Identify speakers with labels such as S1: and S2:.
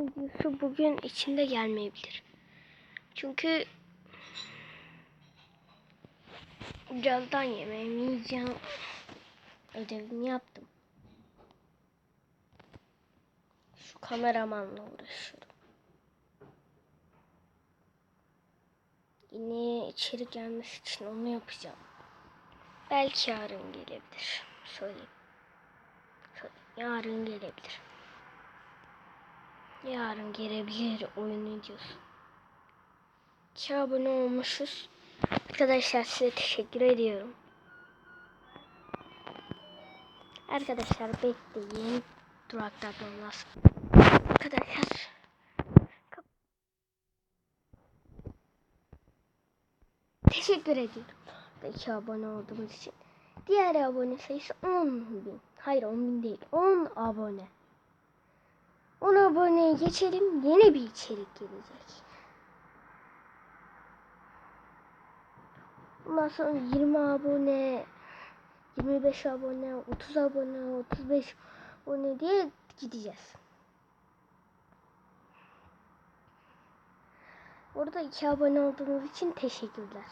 S1: videosu bugün içinde gelmeyebilir. Çünkü birazdan yemeğimi yiyeceğim. Ödevimi yaptım. Şu kameramanla uğraşıyorum. Yine içeri gelmesi için onu yapacağım. Belki yarın gelebilir. Söyleyeyim. Söyleyeyim. Yarın gelebilir. Yarın gelebilir oyun videosu. İki abone olmuşuz. Arkadaşlar size teşekkür ediyorum. Arkadaşlar bekleyin. Duraklardan lazım. Arkadaşlar. Teşekkür ediyorum. İki abone olduğumuz için. Diğer abone sayısı 10 bin. Hayır 10 bin değil. 10 abone. 10 aboneye geçelim. Yeni bir içerik gelecek. Ondan sonra 20 abone, 25 abone, 30 abone, 35 abone diye gideceğiz. Orada iki abone olduğunuz için teşekkürler.